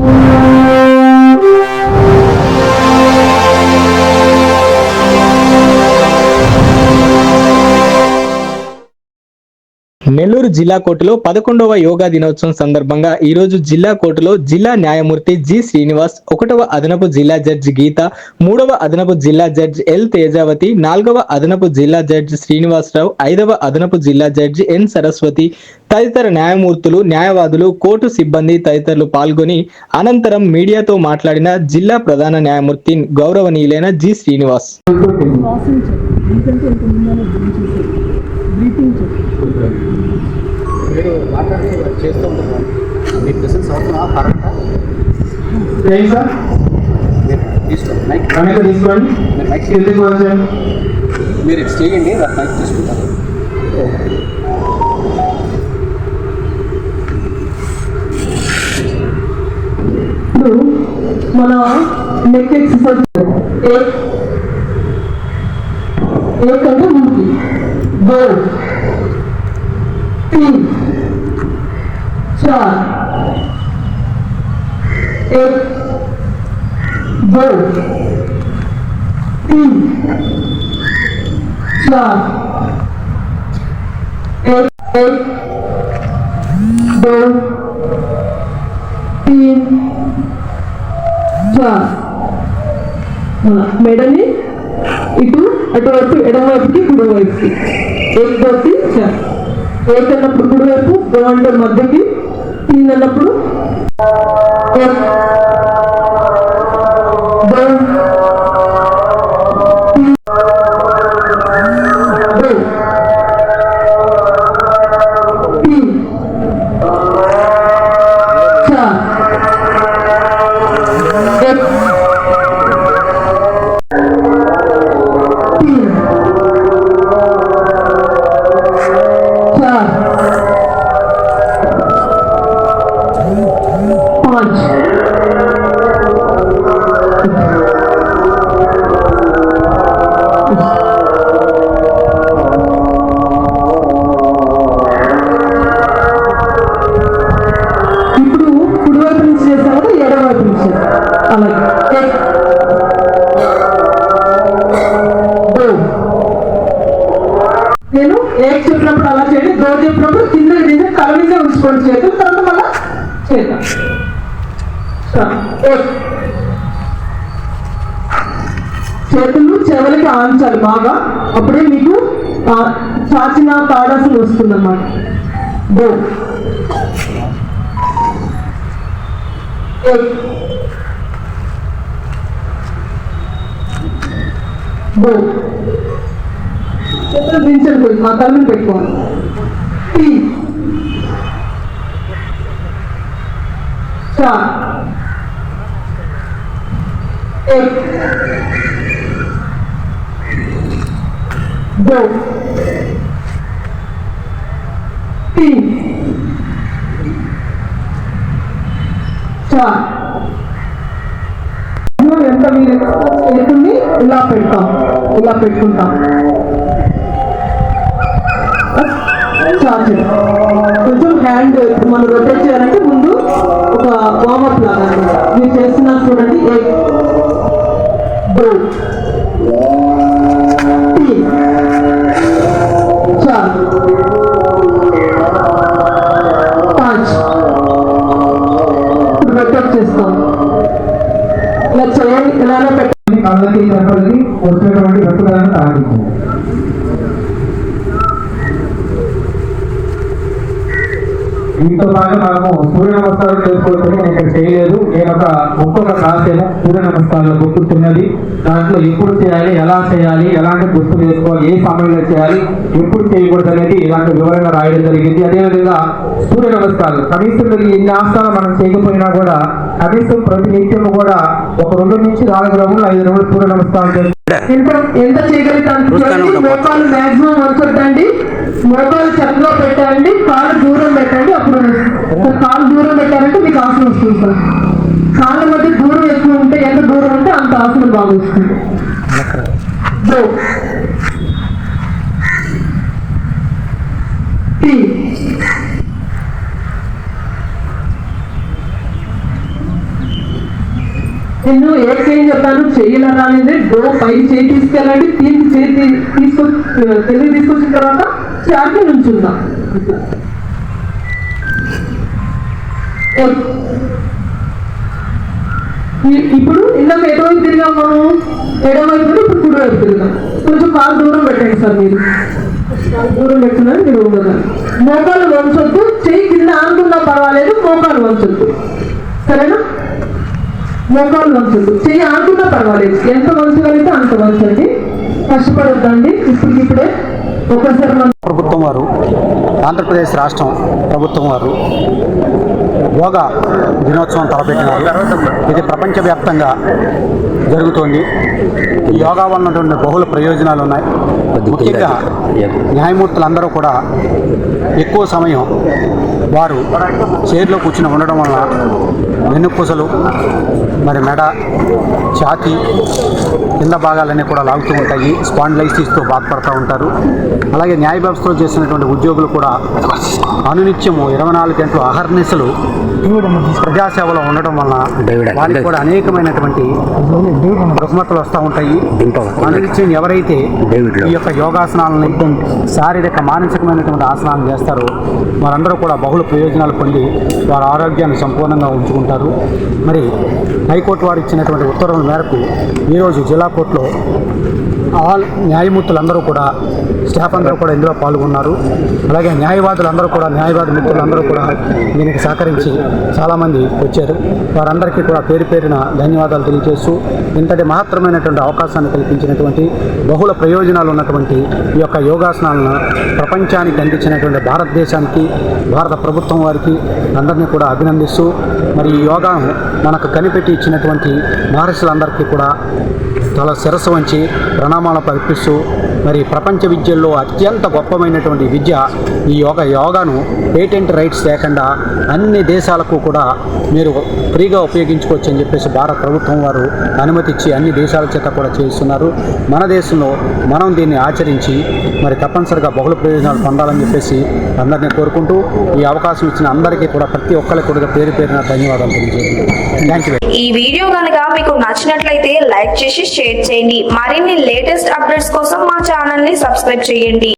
you. Nellore జిల్లా కోర్టులో పదకొండవ యోగా దినోత్సవం సందర్భంగా ఈ రోజు జిల్లా కోర్టులో జిల్లా న్యాయమూర్తి జి శ్రీనివాస్ ఒకటవ అదనపు జిల్లా జడ్జి గీత మూడవ అదనపు జిల్లా జడ్జి ఎల్ తేజావతి నాలుగవ అదనపు జిల్లా జడ్జి శ్రీనివాసరావు ఐదవ అదనపు జిల్లా జడ్జి ఎన్ సరస్వతి తదితర న్యాయమూర్తులు న్యాయవాదులు కోర్టు సిబ్బంది తదితరులు పాల్గొని అనంతరం మీడియాతో మాట్లాడిన జిల్లా ప్రధాన న్యాయమూర్తి గౌరవనీయులైన జి శ్రీనివాస్. చేస్తూ ఉంటున్నాను. మీ మీరు చేయండి మైక్ తీసుకుంటారు మన నెక్ ఎక్సర్సైజ్ ఏ? ఏ కంటే టీ एक एक दो तीन చార్ మన మెడని ఇటు అటువైపు ఎడమవైపుకి కుడివైపుకి ఏక్ దోసి చార్ ఏక్ అన్నప్పుడు కుడివైపు దో అంటే మధ్యకి తీన్ అన్నప్పుడు నేను ఏక్ చెప్పినప్పుడు అలా చేయండి డోర్ చెప్పినప్పుడు కింద దిగి తల మీద ఉంచుకోండి చేతులు తర్వాత మళ్ళా చేద్దాం చేతులు చెవులకి ఆంచాలి బాగా అప్పుడే మీకు చాచిన తాడాసులు వస్తుందన్నమాట. డో డో చేతులు దించండి కొంచెం మా తల్లిని పెట్టుకోండి तीन चार एक दो तीन చార్ ఎంత మీరు చేతుల్ని ఇలా పెడతాం ఇలా పెట్టుకుంటాం చార్జ్ కొంచెం హ్యాండ్ మనం రొటేట్ చేయాలంటే ముందు ఒక వార్మప్ లాగా అన్నమాట. మీరు చేస్తున్నా చూడండి. ఏక్ దో తీన్ చార్ పాంచ్ చేస్తాం. ఇలా చేయాలి. ఇలానే పెట్టండి కళ్ళకి చెప్పండి వచ్చేటువంటి రక్తదానం ఆగిపోయింది దీంతో పాటు మనము సూర్య నమస్కారం చేసుకోవచ్చు నేను ఇక్కడ చేయలేదు. నేను ఒక ఒక్కొక్క రాశాను సూర్య నమస్కారాలు గుర్తున్నది దాంట్లో ఎప్పుడు చేయాలి ఎలా చేయాలి ఎలాంటి గుర్తు చేసుకోవాలి ఏ సమయంలో చేయాలి ఎప్పుడు చేయకూడదు అనేది ఇలాంటి వివరంగా రాయడం జరిగింది. అదేవిధంగా సూర్య నమస్కారాలు. కనీసం ఎన్ని ఆసనాలు మనం చేయకపోయినా కూడా కనీసం ప్రతి నిత్యం కూడా ఒక రెండు నుంచి నాలుగు రోజులు ఐదు రోజులు సూర్య నమస్కారం ఎంత చేయగలుగుతాను మాక్సిమం వంచొద్దండి మోకాలు చక్కగా పెట్టండి కాలు దూరం పెట్టండి అప్పుడు. కాలు దూరం పెట్టారంటే మీకు ఆసనం వస్తుంది సార్. కాళ్ళ మధ్య దూరం ఎక్కువ ఉంటే ఎంత దూరం ఉంటే అంత ఆసనం బాగా వస్తుంది. నేను ఏ చేయి చెప్తాను? చెయ్యిలా రానిది. డో పై చేయి తీసుకెళ్ళండి. దీనికి చేయి తీ- తీసుకొ తెలివి తీసుకొచ్చిన తర్వాత చాకి నుంచుందాం ఇప్పుడు ఇందాక ఎటువైపు తిరిగాం మనం? ఎడవైపు నుండి ఇప్పుడు కుడి వైపు తిరిగాం. కొంచెం కాలు దూరం పెట్టండి సార్ మీరు. దూరం పెట్టినారు మీరు ఉండదు. మోకాలు వంచొద్దు. చెయ్యి కింద ఆనుకున్నా పర్వాలేదు మోకాలు వంచొద్దు. సరేనా? మోకాలు వంచొద్దు. చెయ్యి ఆనుకున్నా పర్వాలేదు. ఎంత వంచగలిగితే అంత వంచండి. కష్టపడొద్దండి. ఇప్పుడు ఇప్పుడే ప్రభుత్వం వారు ఆంధ్రప్రదేశ్ రాష్ట్రం ప్రభుత్వం వారు యోగా దినోత్సవం తలపెట్టినారు. ఇది ప్రపంచవ్యాప్తంగా జరుగుతోంది. ఈ యోగా వల్ల ఉన్నటువంటి బహుళ ప్రయోజనాలు ఉన్నాయి ముఖ్యంగా న్యాయమూర్తులందరూ కూడా ఎక్కువ సమయం వారు చైర్లో కూర్చుని ఉండడం వలన వెన్నుపూసలు మరి మెడ ఛాతీ కింద భాగాలన్నీ కూడా లాగుతూ ఉంటాయి. స్పాండ్లైసిస్తో బాధపడుతూ ఉంటారు. అలాగే న్యాయ వ్యవస్థలో చేసినటువంటి ఉద్యోగులు కూడా అనునిత్యము ఇరవై నాలుగు గంటలు అహర్నిశలు ప్రజాసేవలో ఉండడం వలన వారికి కూడా అనేకమైనటువంటి రుగ్మతలు వస్తూ ఉంటాయి. అనునిత్యం ఎవరైతే ఈ యొక్క యోగాసనాలని శారీరక మానసికమైనటువంటి ఆసనాలు చేస్తారు. వారందరూ కూడా బహుళ ప్రయోజనాలు పొంది వారి ఆరోగ్యాన్ని సంపూర్ణంగా ఉంచుకుంటారు. మరి హైకోర్టు వారు ఇచ్చినటువంటి ఉత్తర్వుల మేరకు ఈరోజు జిల్లా కోర్టులో ఆల్ న్యాయమూర్తులందరూ కూడా స్టాఫ్ అందరూ కూడా ఇందులో పాల్గొన్నారు. అలాగే న్యాయవాదులందరూ కూడా న్యాయవాది మిత్రులందరూ కూడా దీనికి సహకరించి చాలామంది వచ్చారు. వారందరికీ కూడా పేరు పేరిన ధన్యవాదాలు తెలియజేస్తూ ఇంతటి మహత్తరమైనటువంటి అవకాశాన్ని కల్పించినటువంటి బహుళ ప్రయోజనాలు ఉన్నటువంటి ఈ యొక్క యోగాసనాలను ప్రపంచానికి అందించినటువంటి భారతదేశానికి భారత ప్రభుత్వం వారికి అందరినీ కూడా అభినందిస్తూ మరి ఈ యోగాను మనకు కనిపెట్టి ఇచ్చినటువంటి మహర్షులందరికీ కూడా చాలా శిరస్సు వంచి ప్రణామాలు అర్పిస్తూ మరి ప్రపంచ విద్యల్లో అత్యంత గొప్పమైనటువంటి విద్య ఈ యోగ యోగాను పేటెంట్ రైట్స్ లేకుండా అన్ని దేశాలకు కూడా మీరు ఫ్రీగా ఉపయోగించుకోవచ్చు అని చెప్పేసి భారత ప్రభుత్వం వారు అనుమతి ఇచ్చి అన్ని దేశాల చేత కూడా చేయిస్తున్నారు. మన దేశంలో మనం దీన్ని ఆచరించి మరి తప్పనిసరిగా బహుళ ప్రయోజనాలు పొందాలని చెప్పేసి అందరినీ కోరుకుంటూ ఈ అవకాశం ఇచ్చిన అందరికీ కూడా ప్రతి ఒక్కరికి కూడా పేరు పేరున ధన్యవాదాలు తెలియజేయండి ఈ వీడియో కనుక మీకు నచ్చినట్లయితే లైక్ చేసి షేర్ చేయండి. మరిన్ని లేటెస్ట్ అప్డేట్స్ కోసం మా ఛానల్ని సబ్స్క్రైబ్ చేయండి.